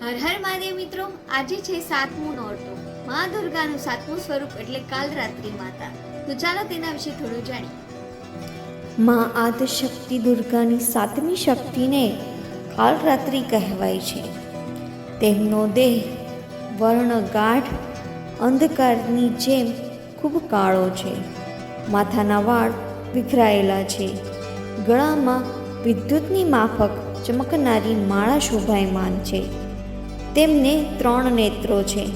હર હર મહાદેવ મિત્રો, આજે છે સાતમું નોરતું. મા દુર્ગાનું સાતમું સ્વરૂપ એટલે કાલરાત્રિ માતા. તો ચાલો તેના વિશે થોડું જાણીએ. મા આદશક્તિ દુર્ગાની સાતમી શક્તિને કાલરાત્રિ કહેવાય છે. તેમનો દેહ વર્ણ ગાઢ અંધકારની જેમ ખૂબ કાળો છે. માથાના વાળ વિખરાયેલા છે. ગળામાં વિદ્યુતની માફક ચમકનારી માળા શોભાયમાન છે. તેમને ત્રણ નેત્રો છે.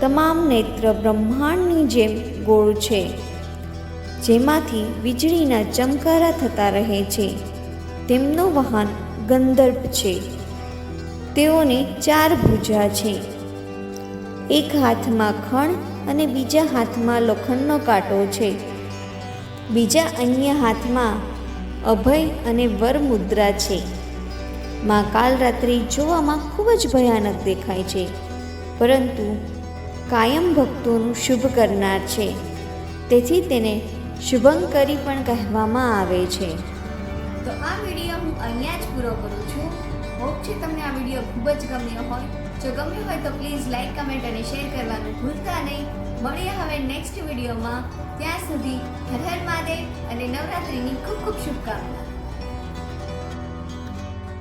તમામ નેત્ર બ્રહ્માંડની જેમ ગોળ છે, જેમાંથી વીજળીના ચમકારા થતા રહે છે. તેમનો વાહન ગંધર્પ છે. તેઓને ચાર ભુજા છે. એક હાથમાં ખણ અને બીજા હાથમાં લોખંડનો કાંટો છે. બીજા અન્ય હાથમાં અભય અને વર મુદ્રા છે. માં કાલરાત્રિ જોવામાં ખૂબ જ ભયાનક દેખાય છે. પરંતુ કાયમ ભક્તોનું શુભ કરનાર છે. તેથી તેને શુભંકરી પણ કહેવામાં આવે છે. તો આ વીડિયો હું અહીંયા જ પૂરો કરું છું. હોપ છે તમને આ વીડિયો ખૂબ જ ગમ્યો હોય. જો ગમ્યો હોય તો પ્લીઝ લાઈક, કમેન્ટ અને શેર કરવાનું ભૂલતા નહીં. મળીએ હવે નેક્સ્ટ વિડીયોમાં. ત્યાં સુધી હર હર મહાદેવ અને નવરાત્રિની ખૂબ ખૂબ શુભકામના.